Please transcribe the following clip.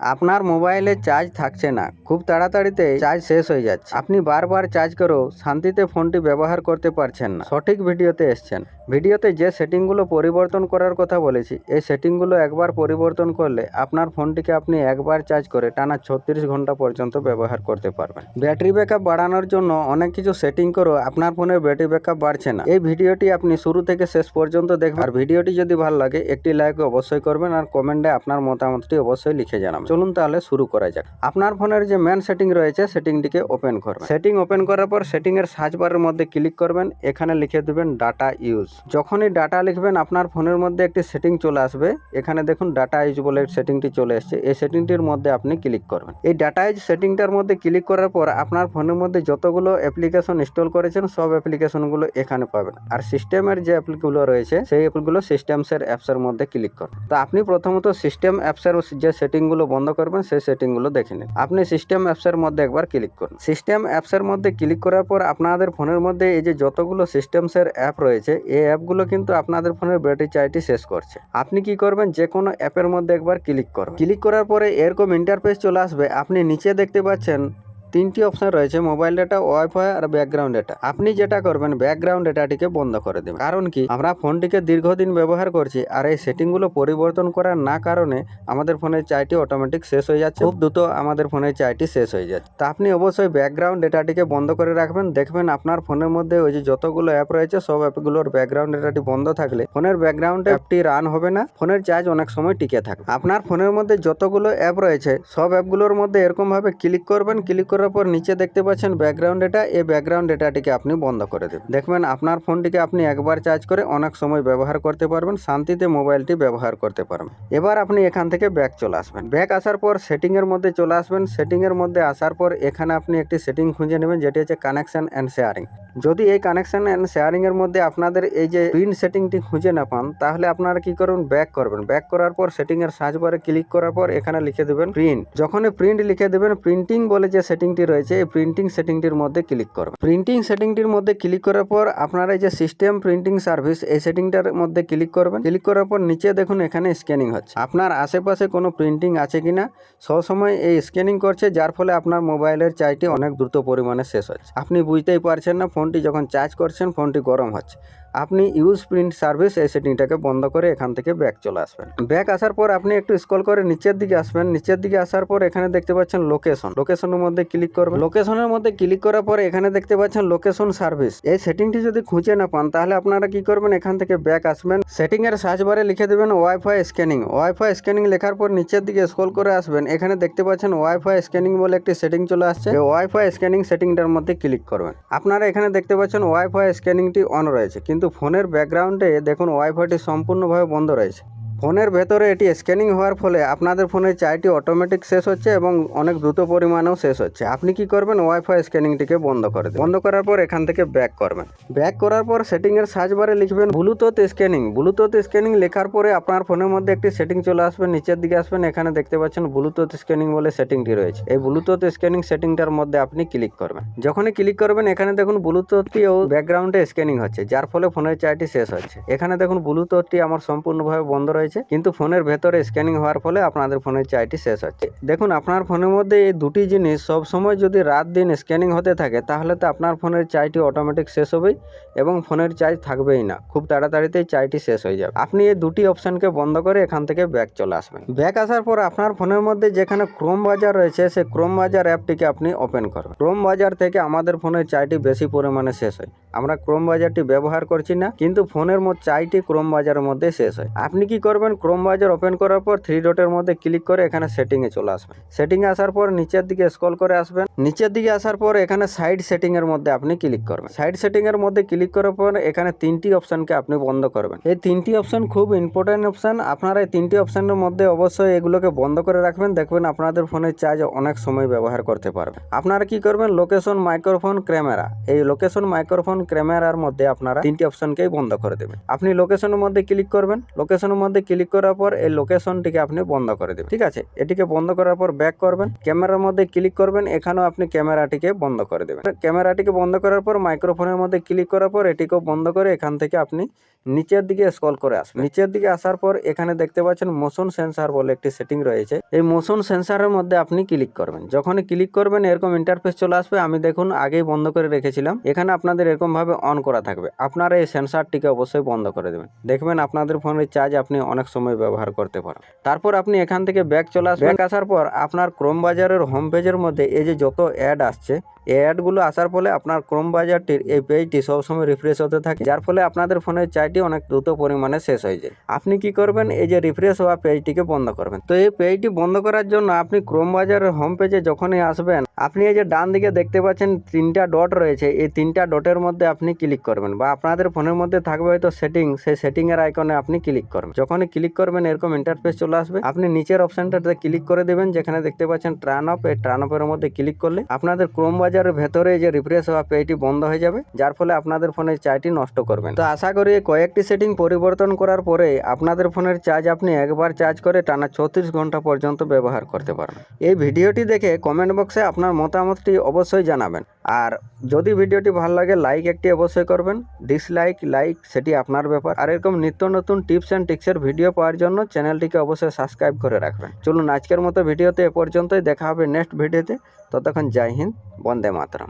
আপনার মোবাইলে চার্জ থাকছে না। খুব তাড়াতাড়িতে চার্জ শেষ হয়ে যাচ্ছে। আপনি বারবার চার্জ করেও শান্তিতে ফোনটি ব্যবহার করতে পারছেন না। সঠিক ভিডিওতে এসছেন। ভিডিওতে যে সেটিংগুলো পরিবর্তন করার কথা বলেছি, এই সেটিংগুলো একবার পরিবর্তন করলে আপনার ফোনটিকে আপনি একবার চার্জ করে টানা ছত্রিশ ঘণ্টা পর্যন্ত ব্যবহার করতে পারবেন। ব্যাটারি ব্যাকআপ বাড়ানোর জন্য অনেক কিছু সেটিং করেও আপনার ফোনের ব্যাটারি ব্যাকআপ বাড়ছে না। এই ভিডিওটি আপনি শুরু থেকে শেষ পর্যন্ত দেখবেন। আর ভিডিওটি যদি ভালো লাগে, একটি লাইক অবশ্যই করবেন আর কমেন্টে আপনার মতামতটি অবশ্যই লিখে জানাবেন। চলুন তাহলে শুরু করা যাক। আপনার ফোনের যে মেন সেটিং রয়েছে, সেটিংটিকে ওপেন করবেন। সেটিং ওপেন করার পর সেটিং এর সার্চ বারের মধ্যে ক্লিক করবেন। এখানে লিখে দেবেন ডাটা ইউজ যখনই ডাটা লিখবেন, আপনার ফোনের মধ্যে একটি সেটিং চলে আসবে। এখানে দেখুন ডাটা ইউজ বলে সেটিংটি চলে এসেছে। এই সেটিংটির মধ্যে আপনি ক্লিক করবেন। এই ডাটা ইউজ সেটিংটার মধ্যে ক্লিক করার পর আপনার ফোনের মধ্যে যতগুলো অ্যাপ্লিকেশন ইনস্টল করেছেন, সব অ্যাপ্লিকেশনগুলো এখানে পাবেন। আর সিস্টেমের যে অ্যাপগুলো রয়েছে, সেই অ্যাপগুলো সিস্টেমসের অ্যাপসের মধ্যে ক্লিক করুন তো আপনি প্রথমত সিস্টেম অ্যাপসের যে সেটিংগুলো বন্ধ করবেন, সেই সেটিংগুলো দেখে নিন। আপনি সিস্টেম অ্যাপসের মধ্যে একবার ক্লিক করুন। সিস্টেম অ্যাপসের মধ্যে ক্লিক করার পর আপনাদের ফোনের মধ্যে এই যে যতগুলো সিস্টেমসের অ্যাপ রয়েছে, এই অ্যাপগুলো কিন্তু আপনাদের ফোনের ব্যাটারি চার্জটি শেষ করছে। আপনি কি করবেন? যে কোনো অ্যাপের মধ্যে একবার ক্লিক করবেন। ক্লিক করার পরে এরকম ইন্টারফেস চলে আসবে। আপনি নিচে দেখতে পাচ্ছেন তিনটি অপশন রয়েছে মোবাইল ডেটা ওয়াইফাই আর ব্যাকগ্রাউন্ড ডেটা আপনি যেটা করবেন ব্যাকগ্রাউন্ড ডেটাটিকে বন্ধ করে দেবেন। কারণ কি? আমরা ফোনটিকে দীর্ঘদিন ব্যবহার করছি আর এই সেটিংগুলো পরিবর্তন করার না কারণে আমাদের ফোনের চাইটি অটোমেটিক শেষ হয়ে যাচ্ছে। খুব দ্রুত আমাদের ফোনের চাইটি শেষ হয়ে যাচ্ছে। তা আপনি অবশ্যই ব্যাকগ্রাউন্ড ডেটাটিকে বন্ধ করে রাখবেন। দেখবেন আপনার ফোনের মধ্যে ওই যে যতগুলো অ্যাপ রয়েছে, সব অ্যাপগুলোর ব্যাকগ্রাউন্ড ডেটাটি বন্ধ থাকলে ফোনের ব্যাকগ্রাউন্ড অ্যাপটি রান হবে না, ফোনের চার্জ অনেক সময় টিকে থাকবে। আপনার ফোনের মধ্যে যতগুলো অ্যাপ রয়েছে, সব অ্যাপগুলোর মধ্যে এরকমভাবে ক্লিক করবেন ক্লিক করার পর নিচে দেখতে পাচ্ছেন ব্যাকগ্রাউন্ড ডেটা এই ব্যাকগ্রাউন্ড ডেটাটিকে আপনি বন্ধ করে দেবেন দেখবেন আপনার ফোনটিকে আপনি একবার চার্জ করে অনেক সময় ব্যবহার করতে পারবেন, শান্তিতে মোবাইলটি ব্যবহার করতে পারবেন। এবার আপনি এখান থেকে ব্যাক চলে আসবেন। ব্যাক আসার পর সেটিংয়ের মধ্যে চলে আসবেন। সেটিংয়ের মধ্যে আসার পর এখানে আপনি একটি সেটিং খুঁজে নেবেন, যেটি হচ্ছে কানেকশন অ্যান্ড শেয়ারিং যদি এই কানেকশন অ্যান্ড শেয়ারিং এর মধ্যে আপনাদের এই যে প্রিন্ট সেটিংটি খুঁজে না পান, তাহলে আপনারা কি করবেন ব্যাক করবেন। ব্যাক করার পর সেটিং এর সার্চ বারে ক্লিক করার পর এখানে লিখে দেবেন প্রিন্ট যখন প্রিন্ট লিখে দেবেন প্রিন্টিং বলে যে সেটিংটি রয়েছে, এই প্রিন্টিং সেটিংটির মধ্যে ক্লিক করবেন। প্রিন্টিং সেটিংটির মধ্যে ক্লিক করার পর আপনারা এই যে সিস্টেম প্রিন্টিং সার্ভিস এই সেটিংটার মধ্যে ক্লিক করবেন। ক্লিক করার পর নিচে দেখুন এখানে স্ক্যানিং হচ্ছে। আপনার আশেপাশে কোনো প্রিন্টিং আছে কিনা? সবসময় এই স্ক্যানিং করছে, যার ফলে আপনার মোবাইলের চার্জটি অনেক দ্রুত পরিমাণে শেষ হচ্ছে। আপনি বুঝতেই পারছেন না, ফোনটি যখন চার্জ করছেন, ফোনটি গরম হচ্ছে। আপনি ইউজ প্রিন্ট সার্ভিস এই সেটিংটাকে বন্ধ করে এখান থেকে ব্যাক চলে আসবেন। ব্যাক আসার পর আপনি একটু স্ক্রল করে নিচের দিকে আসবেন। নিচের দিকে আসার পর এখানে দেখতে পাচ্ছেন লোকেশন লোকেশনের মধ্যে ক্লিক করবেন। লোকেশনের মধ্যে ক্লিক করার পর এখানে দেখতে পাচ্ছেন লোকেশন সার্ভিস এই সেটিংটি যদি খুঁজে না পান, তাহলে আপনারা কি করবেন? এখান থেকে ব্যাক আসবেন। সেটিং এর সার্চ বারে লিখে দেবেন ওয়াইফাই স্ক্যানিং ওয়াইফাই স্ক্যানিং লেখার পর নিচের দিকে স্ক্রল করে আসবেন। এখানে দেখতে পাচ্ছেন ওয়াইফাই স্ক্যানিং বলে একটি সেটিং চলে আসছে। ওয়াইফাই স্ক্যানিং সেটিংটার মধ্যে ক্লিক করবেন। আপনারা এখানে দেখতে পাচ্ছেন ওয়াইফাই স্ক্যানিংটি অন রয়েছে। কিন্তু ফোনের ব্যাকগ্রাউন্ডে দেখুন ওয়াইফাইটি সম্পূর্ণভাবে বন্ধ রয়েছে। ফোনের ভেতরে এটি স্ক্যানিং হওয়ার ফলে আপনাদের ফোনের চার্জটি অটোমেটিক শেষ হচ্ছে এবং অনেক দ্রুত পরিমাণেও শেষ হচ্ছে। আপনি কি করবেন? ওয়াইফাই স্ক্যানিংটিকে বন্ধ করে বন্ধ করার পর এখান থেকে ব্যাক করবেন। ব্যাক করার পর সেটিংয়ের সার্চ বারে লিখবেন ব্লুটুথ স্ক্যানিং। ব্লুটুথ স্ক্যানিং লেখার পরে আপনার ফোনের মধ্যে একটি সেটিং চলে আসবে। নিচের দিকে আসবেন। এখানে দেখতে পাচ্ছেন ব্লুটুথ স্ক্যানিং বলে সেটিংটি রয়েছে। এই ব্লুটুথ স্ক্যানিং সেটিংটার মধ্যে আপনি ক্লিক করবেন। যখনই ক্লিক করবেন, এখানে দেখুন ব্লুটুথটি ও ব্যাকগ্রাউন্ডে স্ক্যানিং হচ্ছে, যার ফলে ফোনের চার্জটি শেষ হচ্ছে। এখানে দেখুন ব্লুটুথটি আমার সম্পূর্ণভাবে বন্ধ রয়েছে। কিন্তু ফোনের ভেতরে স্ক্যানিং হওয়ার ফলে আপনাদের ফোনের চার্জটি শেষ হচ্ছে। দেখুন, আপনার ফোনের মধ্যে এই দুটি জিনিস সব সময় যদি রাত দিন স্ক্যানিং হতে থাকে, তাহলে তো আপনার ফোনের চাইটি অটোমেটিক শেষ হবেই এবং ফোনের চার্জ থাকবেই না। খুব তাড়াতাড়িতেই চার্জটি শেষ হয়ে যাবে। আপনি এই দুটি অপশনকে বন্ধ করে এখান থেকে ব্যাক চলে আসবেন। ব্যাক আসার পর আপনার ফোনের মধ্যে যেখানে ক্রোম বাজার রয়েছে, সেই ক্রোম বাজার অ্যাপটিকে আপনি ওপেন করবেন। ক্রোম বাজার থেকে আমাদের ফোনের চার্জটি বেশি পরিমাণে শেষ হয়। আমরা ক্রোম বাজারটি ব্যবহার করছি না, কিন্তু ফোনের চার্জটি ক্রোম বাজারের মধ্যে শেষ হয়। আপনি কি করবেন? ক্রোম বাজার ওপেন করার পর থ্রি ডটের মধ্যে ক্লিক করে এখানে সেটিংয়ে চলে আসবেন। সেটিংয়ে আসার পর নিচের দিকে স্ক্রল করে আসবেন। নিচের দিকে আসার পর এখানে সাইড সেটিংয়ের মধ্যে আপনি ক্লিক করবেন। সাইড সেটিংয়ের মধ্যে ক্লিক করার পর এখানে তিনটি অপশনকে আপনি বন্ধ করবেন। এই তিনটি অপশান খুব ইম্পর্টেন্ট অপশান আপনারা এই তিনটি অপশানের মধ্যে অবশ্যই এগুলোকে বন্ধ করে রাখবেন। দেখবেন আপনাদের ফোনের চার্জ অনেক সময় ব্যবহার করতে পারবেন আপনারা কি করবেন? লোকেশন মাইক্রোফোন ক্যামেরা এই লোকেশন মাইক্রোফোন ক্যামেরার মধ্যে আপনারা তিনটি অপশনকেই বন্ধ করে দেবেন। আপনি লোকেশনের মধ্যে ক্লিক করবেন। লোকেশনের মধ্যে ক্লিক করার পর এই লোকেশনটিকে আপনি বন্ধ করে দেবেন। ঠিক আছে? এটিকে বন্ধ করার পর ব্যাক করবেন। ক্যামেরার মধ্যে ক্লিক করবেন। এখানেও আপনি ক্যামেরাটিকে বন্ধ করে দেবেন। ক্যামেরাটিকে বন্ধ করার পর মাইক্রোফোনের মধ্যে ক্লিক করার পর এটিকেও বন্ধ করে এখান থেকে আপনি নিচের দিকে স্ক্রল করে আসবে। নিচের দিকে আসার পর এখানে দেখতে পাচ্ছেন মোশন সেন্সার বলে একটি সেটিং রয়েছে। এই মোশন সেন্সারের মধ্যে আপনি ক্লিক করবেন। যখনই ক্লিক করবেন এরকম ইন্টারফেস চলে আসবে। আমি দেখুন আগেই বন্ধ করে রেখেছিলাম। এখানে আপনাদের এরকম ভাবে অন করা থাকবে। আপনারা এই সেন্সারটিকে অবশ্যই বন্ধ করে দেবেন। দেখবেন আপনাদের ফোনের চার্জ আপনি অনেক সময় ব্যবহার করতে পারেন। তারপর আপনি এখান থেকে ব্যাক চলে আসবেন। ব্যাক আসার পর আপনার ক্রোম বাজারের হোম পেজের মধ্যে এই যে যত অ্যাড আসছে এই অ্যাডগুলো আসার ফলে আপনার ক্রোম বাজারটির এই পেজটি সবসময় রিফ্রেশ হতে থাকে। যার ফলে আপনাদের ফোনের চার্জটি অনেক দ্রুত পরিমাণে শেষ হয়ে যায়। আপনি কি করবেন? এই যে রিফ্রেশ হওয়া পেজটিকে বন্ধ করবেন। তো এই পেজটি বন্ধ করার জন্য আপনি ক্রোম বাজারের হোম পেজে যখনই আসবেন, আপনি এই যে ডান দিকে দেখতে পাচ্ছেন তিনটা ডট রয়েছে। এই তিনটা ডটের মধ্যে আপনি ক্লিক করবেন বা আপনাদের ফোনের মধ্যে থাকবে হয়তো সেটিং সেই সেটিং এর আইকনে আপনি ক্লিক করবেন। যখনই ক্লিক করবেন, এরকম ইন্টারফেস চলে আসবে। আপনি নিচের অপশনটাতে ক্লিক করে দেবেন, যেখানে দেখতে পাচ্ছেন ট্রান অফ এই ট্রান অফের মধ্যে ক্লিক করলে আপনাদের ক্রোম বাজারের ভেতরে যে রিফ্রেশ হওয়া পেজটি বন্ধ হয়ে যাবে, যার ফলে আপনাদের ফোনের চাইটি নষ্ট করবেন তো আশা করি এই কয়েকটি সেটিং পরিবর্তন করার পরে আপনাদের ফোনের চার্জ আপনি একবার চার্জ করে টানা ছত্রিশ ঘণ্টা পর্যন্ত ব্যবহার করতে পারবেন। এই ভিডিওটি দেখে কমেন্ট বক্সে আপনার মতামতটি অবশ্যই জানাবেন। আর যদি ভিডিওটি ভালো লাগে, লাইক একটি অবশ্যই করবেন। ডিসলাইক, লাইক, সেটি আপনার ব্যাপার। আর এরকম নিত্য নতুন টিপস অ্যান্ড টিক্সের ভিডিও পাওয়ার জন্য চ্যানেলটিকে অবশ্যই সাবস্ক্রাইব করে রাখবেন। চলুন আজকের মতো ভিডিওতে এ পর্যন্তই। দেখা হবে নেক্সট ভিডিওতে। ততক্ষণ জয় হিন্দ, বন্দে মাতরম।